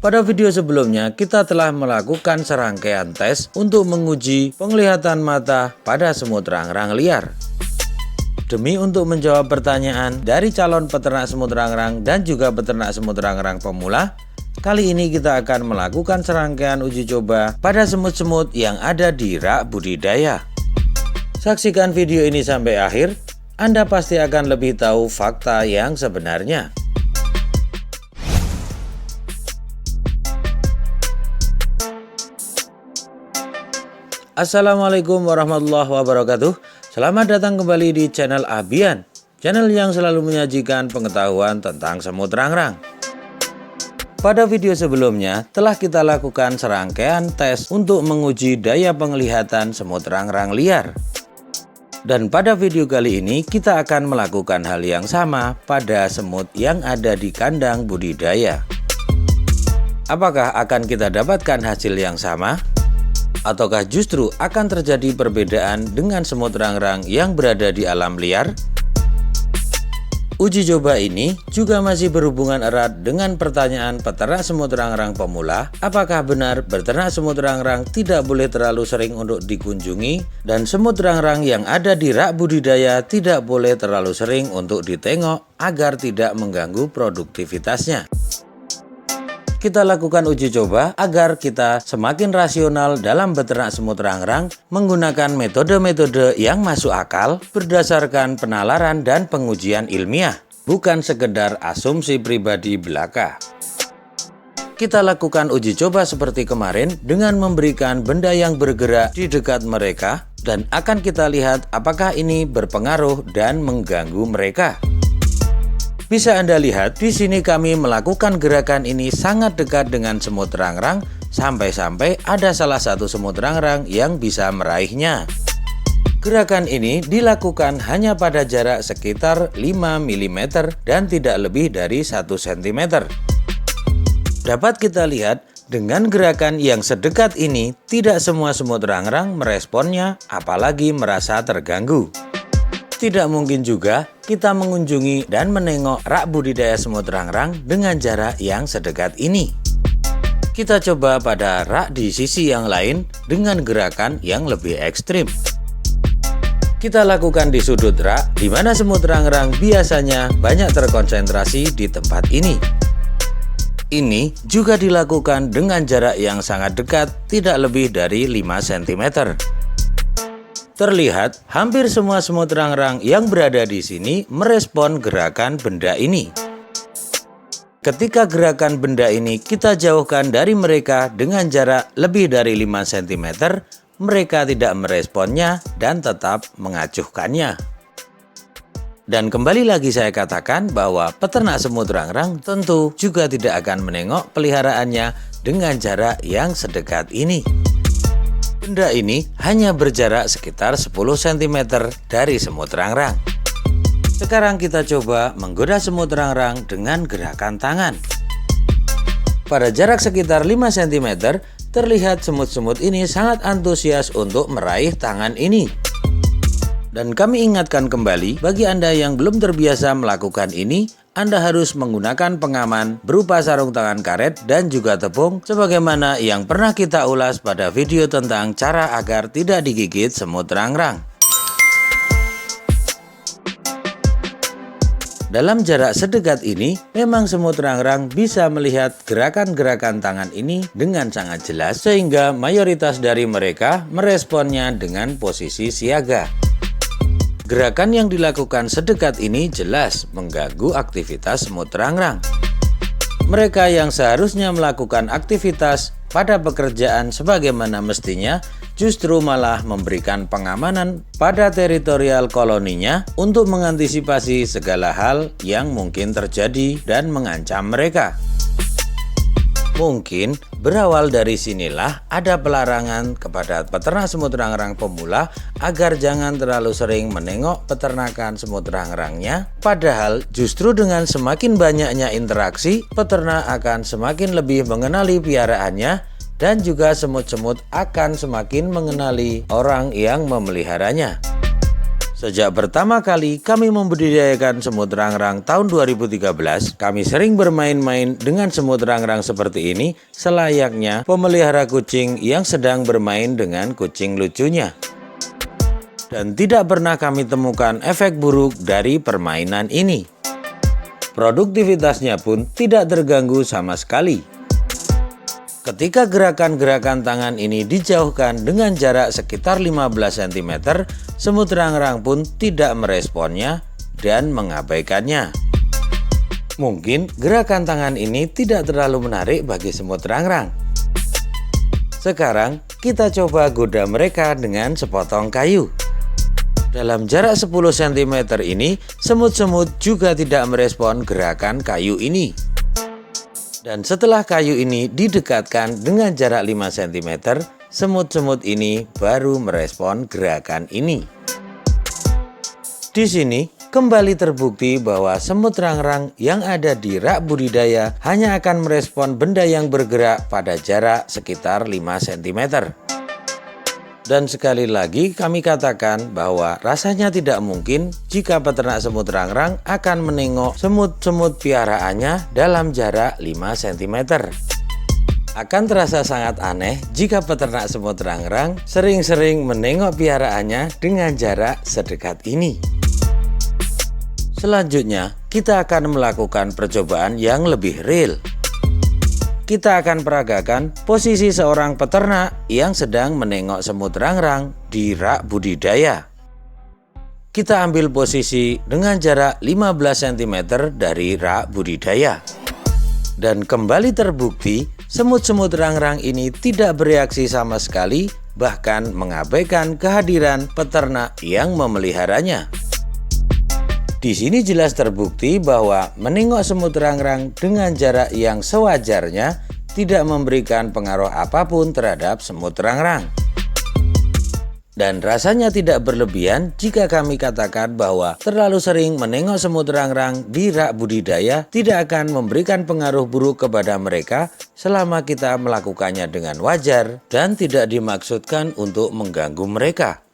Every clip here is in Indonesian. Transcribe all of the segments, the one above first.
Pada video sebelumnya, kita telah melakukan serangkaian tes untuk menguji penglihatan mata pada semut rangrang liar. Demi untuk menjawab pertanyaan dari calon peternak semut rangrang dan juga peternak semut rangrang pemula, kali ini kita akan melakukan serangkaian uji coba pada semut-semut yang ada di rak budidaya. Saksikan video ini sampai akhir, Anda pasti akan lebih tahu fakta yang sebenarnya. Assalamualaikum warahmatullahi wabarakatuh Selamat datang kembali di channel Abian Channel yang selalu menyajikan pengetahuan tentang semut rangrang Pada video sebelumnya telah kita lakukan serangkaian tes untuk menguji daya penglihatan semut rangrang liar dan pada video kali ini kita akan melakukan hal yang sama pada semut yang ada di kandang budidaya. Apakah akan kita dapatkan hasil yang sama? Ataukah justru akan terjadi perbedaan dengan semut rangrang yang berada di alam liar? Uji coba ini juga masih berhubungan erat dengan pertanyaan peternak semut rangrang pemula, apakah benar beternak semut rangrang tidak boleh terlalu sering untuk dikunjungi dan semut rangrang yang ada di rak budidaya tidak boleh terlalu sering untuk ditengok agar tidak mengganggu produktivitasnya kita lakukan uji coba agar kita semakin rasional dalam beternak semut rangrang menggunakan metode-metode yang masuk akal berdasarkan penalaran dan pengujian ilmiah, bukan sekedar asumsi pribadi belaka. Kita lakukan uji coba seperti kemarin dengan memberikan benda yang bergerak di dekat mereka dan akan kita lihat apakah ini berpengaruh dan mengganggu mereka. Bisa Anda lihat, di sini kami melakukan gerakan ini sangat dekat dengan semut rangrang, sampai-sampai ada salah satu semut rangrang yang bisa meraihnya. Gerakan ini dilakukan hanya pada jarak sekitar 5 mm dan tidak lebih dari 1 cm. Dapat kita lihat, dengan gerakan yang sedekat ini, tidak semua semut rangrang meresponnya, apalagi merasa terganggu. Tidak mungkin juga kita mengunjungi dan menengok rak budidaya semut rangrang dengan jarak yang sedekat ini. Kita coba pada rak di sisi yang lain dengan gerakan yang lebih ekstrim. Kita lakukan di sudut rak, di mana semut rangrang biasanya banyak terkonsentrasi di tempat ini. Ini juga dilakukan dengan jarak yang sangat dekat, tidak lebih dari 5 cm. Terlihat hampir semua semut rangrang yang berada di sini merespon gerakan benda ini. Ketika gerakan benda ini kita jauhkan dari mereka dengan jarak lebih dari 5 cm, mereka tidak meresponnya dan tetap mengacuhkannya. Dan kembali lagi saya katakan bahwa peternak semut rangrang tentu juga tidak akan menengok peliharaannya dengan jarak yang sedekat ini. Benda ini hanya berjarak sekitar 10 cm dari semut rangrang. Sekarang kita coba menggoda semut rangrang dengan gerakan tangan. Pada jarak sekitar 5 cm, terlihat semut-semut ini sangat antusias untuk meraih tangan ini. Dan kami ingatkan kembali, bagi Anda yang belum terbiasa melakukan ini, anda harus menggunakan pengaman berupa sarung tangan karet dan juga tepung sebagaimana yang pernah kita ulas pada video tentang cara agar tidak digigit semut rangrang. Dalam jarak sedekat ini, memang semut rangrang bisa melihat gerakan-gerakan tangan ini dengan sangat jelas sehingga mayoritas dari mereka meresponnya dengan posisi siaga. Gerakan yang dilakukan sedekat ini jelas mengganggu aktivitas semut rangrang. Mereka yang seharusnya melakukan aktivitas pada pekerjaan sebagaimana mestinya justru malah memberikan pengamanan pada teritorial koloninya untuk mengantisipasi segala hal yang mungkin terjadi dan mengancam mereka. Mungkin berawal dari sinilah ada pelarangan kepada peternak semut rangrang pemula agar jangan terlalu sering menengok peternakan semut rangrangnya. Padahal justru dengan semakin banyaknya interaksi, peternak akan semakin lebih mengenali piaraannya dan juga semut-semut akan semakin mengenali orang yang memeliharanya. Sejak pertama kali kami membudidayakan semut rangrang tahun 2013, kami sering bermain-main dengan semut rangrang seperti ini selayaknya pemelihara kucing yang sedang bermain dengan kucing lucunya. Dan tidak pernah kami temukan efek buruk dari permainan ini. Produktivitasnya pun tidak terganggu sama sekali. Ketika gerakan-gerakan tangan ini dijauhkan dengan jarak sekitar 15 cm, semut rangrang pun tidak meresponnya dan mengabaikannya. Mungkin gerakan tangan ini tidak terlalu menarik bagi semut rangrang. Sekarang kita coba goda mereka dengan sepotong kayu. Dalam jarak 10 cm ini, semut-semut juga tidak merespon gerakan kayu ini. Dan setelah kayu ini didekatkan dengan jarak 5 cm, semut-semut ini baru merespon gerakan ini. Di sini kembali terbukti bahwa semut rangrang yang ada di rak budidaya hanya akan merespon benda yang bergerak pada jarak sekitar 5 cm. Dan sekali lagi kami katakan bahwa rasanya tidak mungkin jika peternak semut rangrang akan menengok semut-semut piaraannya dalam jarak 5 cm. Akan terasa sangat aneh jika peternak semut rangrang sering-sering menengok piaraannya dengan jarak sedekat ini. Selanjutnya, kita akan melakukan percobaan yang lebih real kita akan peragakan posisi seorang peternak yang sedang menengok semut rangrang di rak budidaya. Kita ambil posisi dengan jarak 15 cm dari rak budidaya. Dan kembali terbukti, semut-semut rangrang ini tidak bereaksi sama sekali, bahkan mengabaikan kehadiran peternak yang memeliharanya. Di sini jelas terbukti bahwa menengok semut rangrang dengan jarak yang sewajarnya tidak memberikan pengaruh apa pun terhadap semut rangrang. Dan rasanya tidak berlebihan jika kami katakan bahwa terlalu sering menengok semut rangrang di rak budidaya tidak akan memberikan pengaruh buruk kepada mereka selama kita melakukannya dengan wajar dan tidak dimaksudkan untuk mengganggu mereka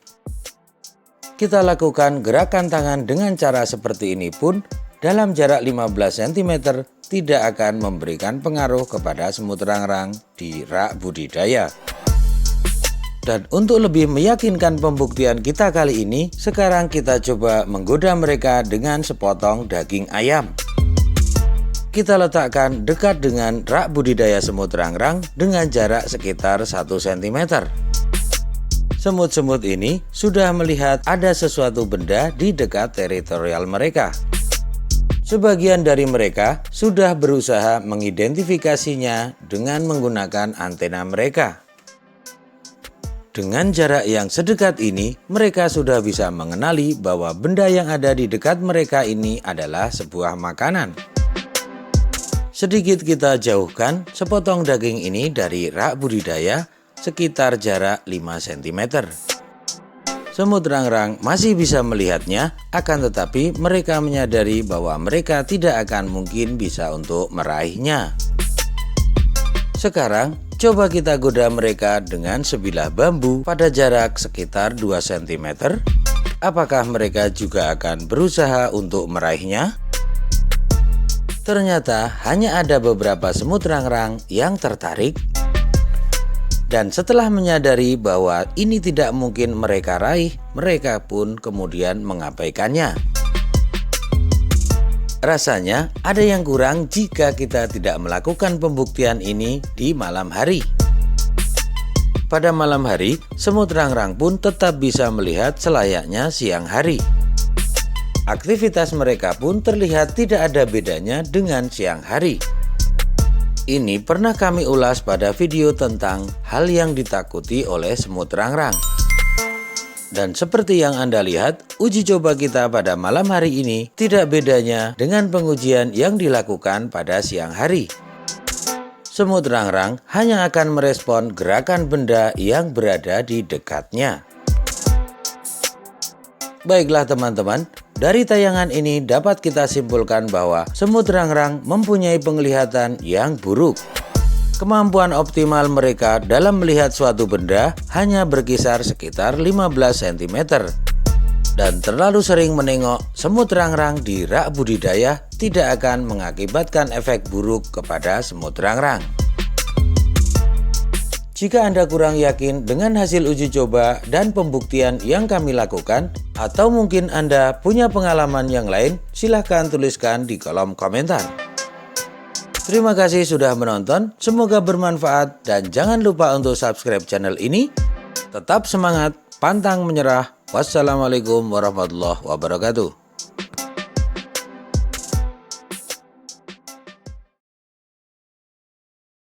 kita lakukan gerakan tangan dengan cara seperti ini pun dalam jarak 15 cm tidak akan memberikan pengaruh kepada semut rangrang di rak budidaya. Dan untuk lebih meyakinkan pembuktian kita kali ini, sekarang kita coba menggoda mereka dengan sepotong daging ayam. Kita letakkan dekat dengan rak budidaya semut rangrang dengan jarak sekitar 1 cm. Semut-semut ini sudah melihat ada sesuatu benda di dekat teritorial mereka. Sebagian dari mereka sudah berusaha mengidentifikasinya dengan menggunakan antena mereka. Dengan jarak yang sedekat ini, mereka sudah bisa mengenali bahwa benda yang ada di dekat mereka ini adalah sebuah makanan. Sedikit kita jauhkan sepotong daging ini dari rak budidaya sekitar jarak 5 cm. Semut rangrang masih bisa melihatnya, akan tetapi mereka menyadari bahwa mereka tidak akan mungkin bisa untuk meraihnya. Sekarang, coba kita goda mereka dengan sebilah bambu pada jarak sekitar 2 cm. Apakah mereka juga akan berusaha untuk meraihnya? Ternyata hanya ada beberapa semut rangrang yang tertarik dan setelah menyadari bahwa ini tidak mungkin mereka raih, mereka pun kemudian mengabaikannya. Rasanya ada yang kurang jika kita tidak melakukan pembuktian ini di malam hari. Pada malam hari, semut rangrang pun tetap bisa melihat selayaknya siang hari. Aktivitas mereka pun terlihat tidak ada bedanya dengan siang hari. Ini pernah kami ulas pada video tentang hal yang ditakuti oleh semut rangrang. Dan seperti yang Anda lihat, uji coba kita pada malam hari ini tidak bedanya dengan pengujian yang dilakukan pada siang hari. Semut rangrang hanya akan merespon gerakan benda yang berada di dekatnya. Baiklah teman-teman, dari tayangan ini dapat kita simpulkan bahwa semut rangrang mempunyai penglihatan yang buruk. Kemampuan optimal mereka dalam melihat suatu benda hanya berkisar sekitar 15 cm. dan terlalu sering menengok semut rangrang di rak budidaya tidak akan mengakibatkan efek buruk kepada semut rangrang. Jika Anda kurang yakin dengan hasil uji coba dan pembuktian yang kami lakukan, atau mungkin Anda punya pengalaman yang lain, silahkan tuliskan di kolom komentar. Terima kasih sudah menonton, semoga bermanfaat dan jangan lupa untuk subscribe channel ini. Tetap semangat, pantang menyerah. Wassalamualaikum warahmatullahi wabarakatuh.